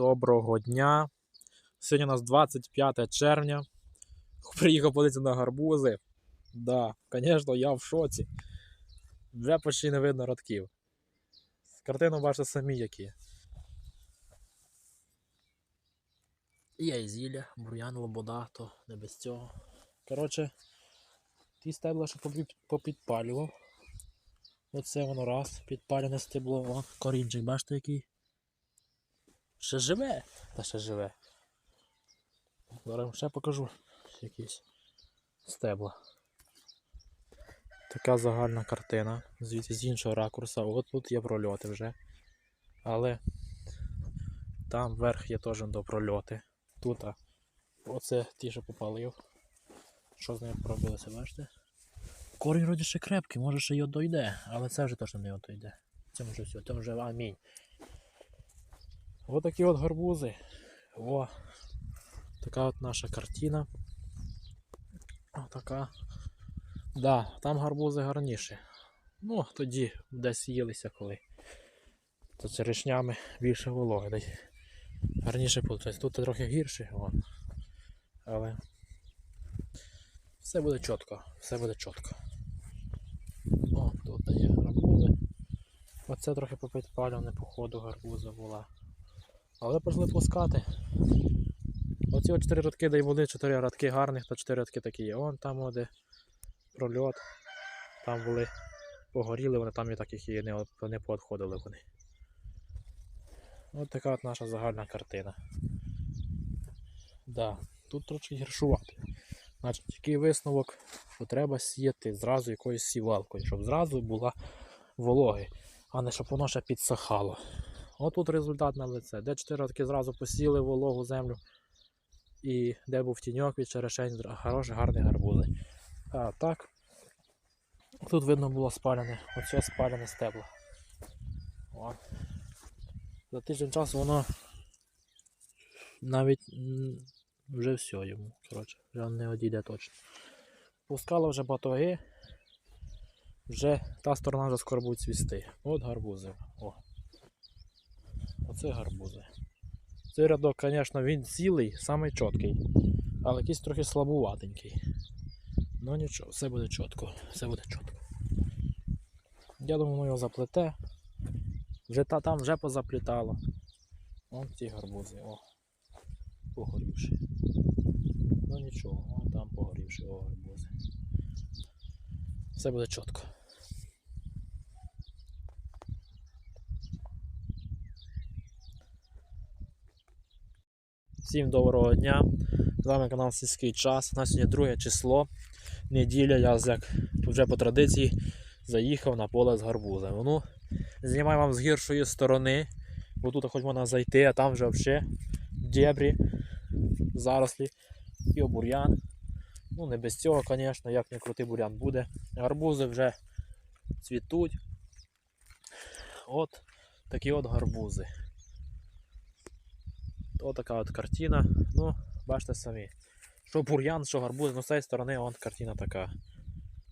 Доброго дня. Сьогодні у нас 25 червня. Приїхав подивитися на гарбузи. Да, звісно, я в шоці. Вже почти не видно родків. Картину бачите самі які. І зілля, бур'ян, лобода, то не без цього. Коротше, ті стебла, що попідпалював. Оце воно раз, підпалене стебло, о, корінчик, бачите який? Ще живе? Та ще живе. Зараз ще покажу якісь стебла. Така загальна картина. Звідси з іншого ракурса. От тут є прольоти вже. Але там вверх є теж до прольоти. Тут оце ті, що попалив. Що з ними поробилося, бачите? Корінь вроді ще крепкий, може ще й дойде, але це вже точно не дойде. Це вже все, це вже амінь. Ось такі от гарбузи. О, така от наша картина. Отака. Да, там гарбузи гарніші. Ну, тоді десь їлися коли. То черешнями більше вологи. Гарніше виходить. Тут трохи гірше, вон. але все буде чітко, все буде чітко. О, тут є гарбузи. Оце трохи попідпалюване по ходу гарбуза була. Але почали пускати. Оці от 4 радки, де й були 4 радки гарних, то 4 радки такі є. Вон там де прольот. Там були погоріли, вони там і так їх і не, не поотходили вони. Ось така от наша загальна картина. Да, тут трошки гіршувати. Значить, такий висновок, що треба сіяти зразу якоюсь сівалкою, щоб зразу була вологи, а не щоб воно ще підсахало. От тут результат на лице. Де 4 роки зразу посіли вологу землю. І де був тіньок від черешень, хороші, гарні гарбузи. А так, тут видно було спалене, оце спалене стебло. О. За тиждень часу воно навіть вже все йому. Коротше, вже не одійде точно. Пускало вже батоги. Вже та сторона вже скоро буде цвісти. От гарбузи. О. Оце гарбузи. Цей рядок, звісно, він цілий, самий чіткий, але якийсь трохи слабуватенький. Ну нічого, все буде чітко, все буде чітко. Я думаю, його заплете. Вже та, там вже позаплітало. Вон ті гарбузи, о. Погорівши. Ну нічого, вон там погорівши, о гарбузи. Все буде чітко. Всім доброго дня. З вами канал Сільський час. У нас сьогодні друге число. Неділя, я як вже по традиції заїхав на поле з гарбузами. Ну, знімаю вам з гіршої сторони, бо тут хоч можна зайти, а там вже взагалі дебрі, зарослі і обур'ян. Ну, не без цього, звісно, як не крутий бур'ян буде. Гарбузи вже цвітуть. От такі от гарбузи. Ось така от картина. Ну, бачите самі. Що бур'ян, що гарбуз, ну з цієї сторони вон картина така.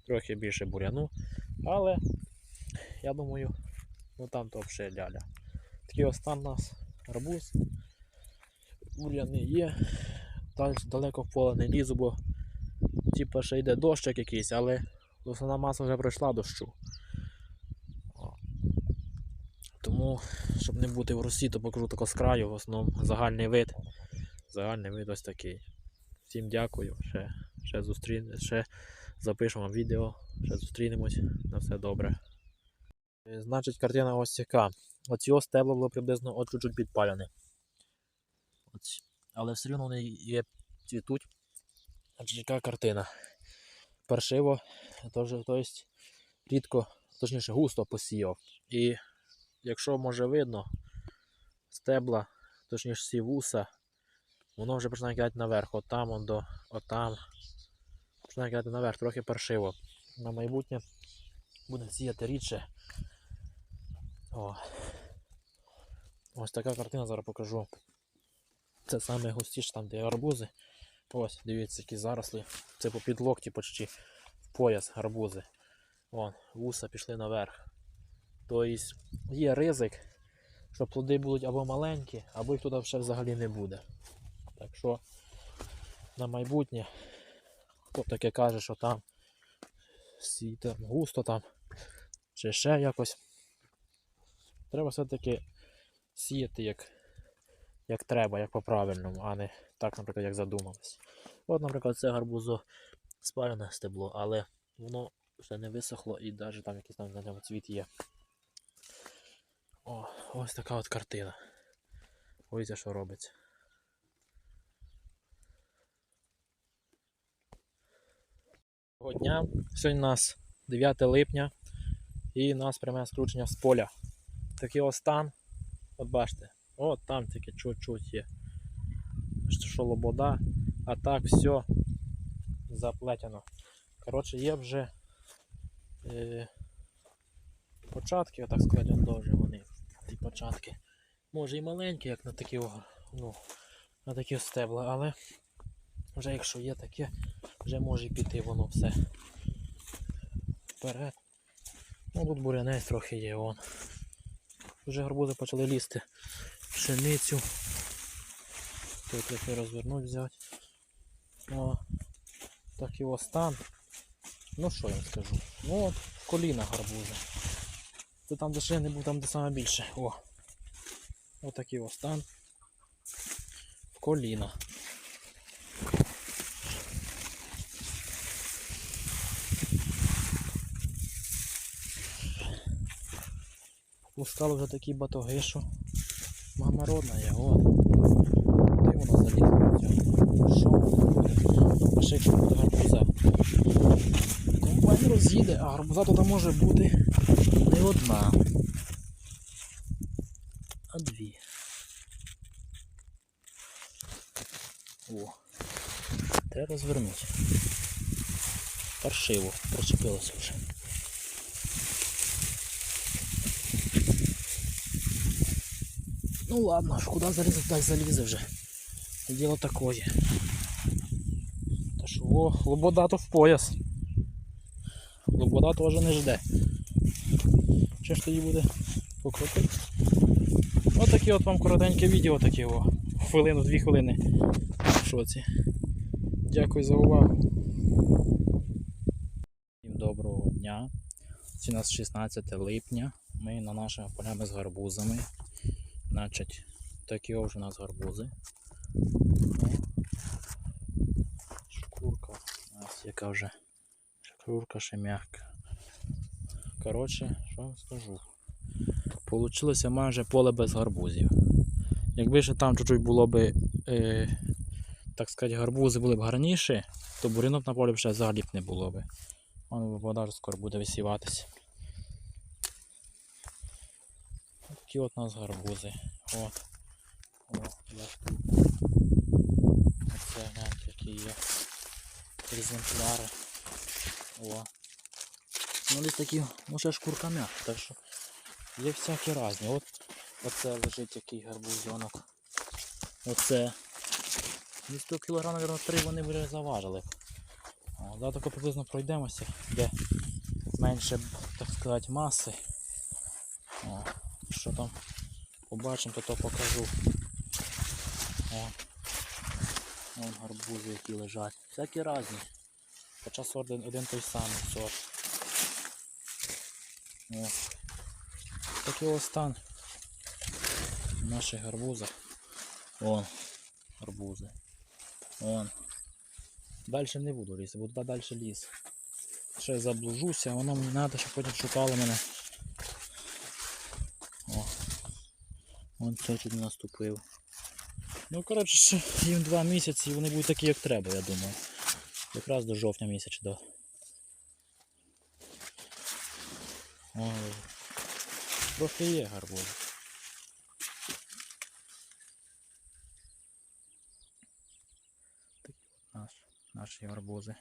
Трохи більше бур'яну. Але я думаю, ну там то взагалі ляля. Такий ось там у нас гарбуз. Бур'яни є. Далі далеко в поле не лізу, бо типа ще йде дощик якийсь, але основна маса вже пройшла дощу. Тому, щоб не бути в росі, то покажу тако з краю, в основному загальний вид. Загальний вид ось такий. Всім дякую. Ще, ще, зустріне, ще запишемо відео, ще зустрінемось. На все добре. Е, Значить, картина ось яка. Оці ось стебла було приблизно от чуть-чуть підпалене. Оці. Але все одно вони є цвітуть. Значить, яка картина? Паршиво, тож, тобто рідко, точніше густо посіяв. І якщо може видно, стебла, точніше всі вуса, воно вже починає кидати наверх, отам, он до, отам. Починає кидати наверх, трохи паршиво. На майбутнє буде сіяти рідше. О. Ось така картина зараз покажу. Це саме там, де арбузи. Ось, дивіться, які зарослі. Це по підлокті почти в пояс гарбузи. Вон, вуса пішли наверх. Тобто є ризик, що плоди будуть або маленькі, або їх туди ще взагалі не буде. Так що на майбутнє, хто таке каже, що там сі- густо там, чи ще якось. Треба все-таки сіяти як, як треба, як по-правильному, а не так, наприклад, як задумалось. От, наприклад, це гарбузо спалене стебло, але воно ще не висохло і навіть там якийсь там на ньому цвіт є. О, ось така от картина. Ось що робиться. Доброго дня. Сьогодні у нас 9 липня і у нас пряме скручення з поля. Такий ось стан. От бачите, от там тільки чуть-чуть є. Що лобода, а так все заплетено. Коротше, є вже е, початки, отак сказати, он початки. Може і маленькі, як на такі, ну, на такі стебла, але вже якщо є таке, вже може і піти воно все вперед. Ну тут бурянець трохи є вон. Вже гарбузи почали лізти пшеницю. Тут трохи розвернуть взяти. О, такий ось стан. Ну що я вам скажу? Ну от коліна гарбузи. Це там де ще не був, там де саме більше. О! Ось такий ось стан. В коліна. Пускали вже такі батоги, що мамородна є, от. Де воно залізло? Що? А ще якщо буде гарбуза. Комбайн роз'їде, а гарбуза тут може бути не одна, а дві. О, треба розвернути. Паршиво, причепилося вже. Ну ладно, ж куди залізе, так залізе вже. Діло такое. Та що, о, лобода то в пояс. Лобода теж не жде. Що ж тоді буде покрутити? Ось таке от вам коротеньке відео таке о. Хвилину, дві хвилини. В шоці. Дякую за увагу. Всім доброго дня. Це у нас 16 липня. Ми на наших полями з гарбузами. Значить, такі вже у нас гарбузи. Шкурка у нас яка вже. Шкурка ще м'яка. Коротше, що вам скажу. Получилося майже поле без гарбузів. Якби ще там чуть-чуть було б, е, так сказати, гарбузи були б гарніші, то бурінок на полі б ще взагалі б не було б. Воно вода скоро буде висіватися. Такі от у нас гарбузи. От. Оце гляньте, які є екземпляри. О. Ну десь такі, ну ще шкурка м'яка, так що є всякі різні. От оце лежить який гарбузонок. Оце. Десь 100 кг, мабуть, 3 вони вже заважили. Да, тако приблизно пройдемося, де менше, так сказати, маси. О, що там побачимо, то то покажу. О. Гарбузи, які лежать. Всякі різні. Хоча сорт один, той самий сорт. О. Такий ось стан наших гарбузах. Вон гарбузи. Вон. Далі не буду лізти, буду далі ліз. Ще заблужуся, воно мені треба, щоб потім шукало мене. О. Вон це чуть не наступив. Ну, коротше, їм два місяці і вони будуть такі, як треба, я думаю. Якраз до жовтня місяця до. Ой. Трохи є гарбуз. Такі от наш, наші гарбузи.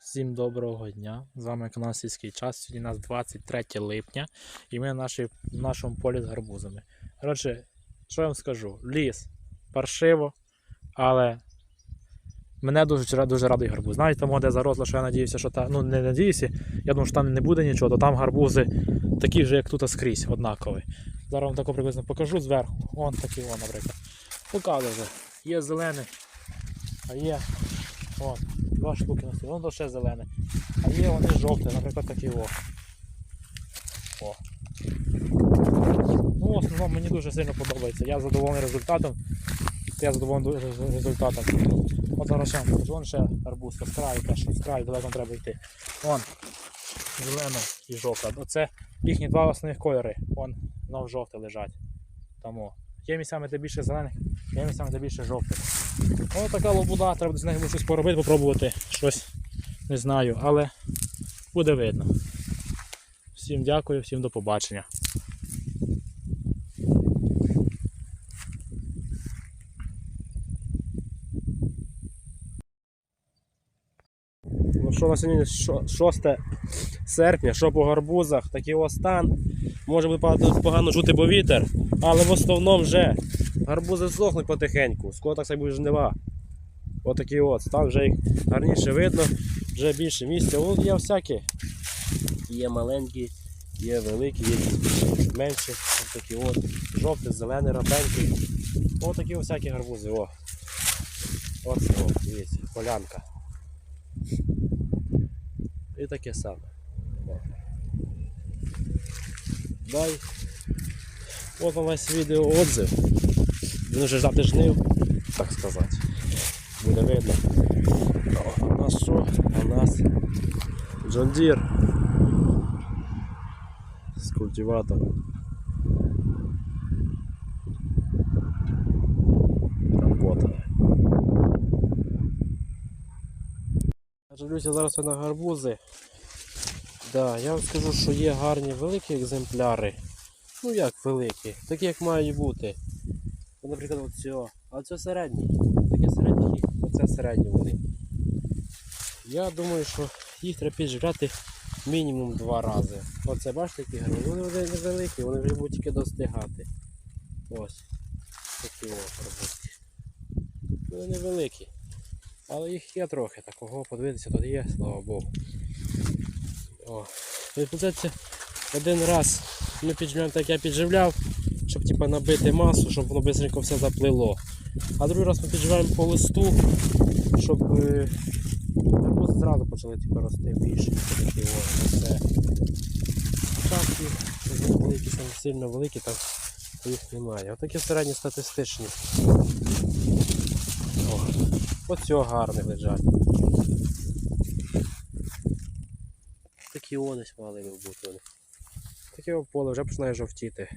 Всім доброго дня! З вами канал Сільський час. Сьогодні у нас 23 липня і ми на нашому полі з гарбузами. Коротше, що я вам скажу? Ліс паршиво, але Мене дуже, дуже радий гарбуз. Знаєте, тому де заросла, що я надіюся, що та. Ну не надіюся. Я думаю, що там не буде нічого, то там гарбузи такі ж, як тут скрізь, однакові. Зараз вам тако приблизно покажу зверху. Вон такі вон, наприклад. Показую вже. Є зелений, а є. Вон, два штуки на. Вон то ще зелене. А є вони жовті, наприклад, такі о. О. Ну, в основному мені дуже сильно подобається. Я задоволений результатом. Я задоволений результатом. От зараз ще покажу. Вон ще арбуз, з краю, теж з краю, далеко треба йти. Вон, зелена і жовта. Оце їхні два основних кольори. Вон, знов жовте лежать. Тому. Є місцями, де більше зелених, є місцями, де більше жовтих. Ось така лобуда, треба з нею щось поробити, попробувати щось. Не знаю, але буде видно. Всім дякую, всім до побачення. Що на сьогодні 6 серпня, що по гарбузах, такий ось стан. Може бути погано- погано жути, бо вітер, але в основному вже гарбузи здохнуть потихеньку, скоро так буде жнива. Отакий от стан, вже їх гарніше видно, вже більше місця. От є всякі. Є маленькі, є великі, є менші. Ось такі от. Жовті, зелені, рабенькі. Ось такі всякі гарбузи. О. Оце, о, дивіться, полянка. Таке саме. Дай. От вам весь відео отзив. Він вже ждати жнив, так сказати. Буде видно. А у нас що? У нас Джондір з культиватором. Дивлюся зараз на гарбузи. Да, я вам скажу, що є гарні великі екземпляри. Ну як великі, такі як мають бути. Наприклад, от цього. А це середні. Таке середні, оце середні вони. Я думаю, що їх треба піджирати мінімум два рази. Оце бачите, які гарбузи. Вони вже невеликі, вони вже будуть тільки достигати. Ось. Такі гарбузки. Вони невеликі. Але їх є трохи, такого подивитися тут є, слава Богу. О. Це один раз ми підживляємо так, як я підживляв, щоб типа, набити масу, щоб воно швидко все заплило. А другий раз ми підживаємо по листу, щоб е, зразу почали типа, рости більше. Такі, о, вони були якісь сильно великі, там їх немає. Отакі середні статистичні. О. Оце гарний лежать. Такі онись мали би бути вони. Таке поле вже починає жовтіти.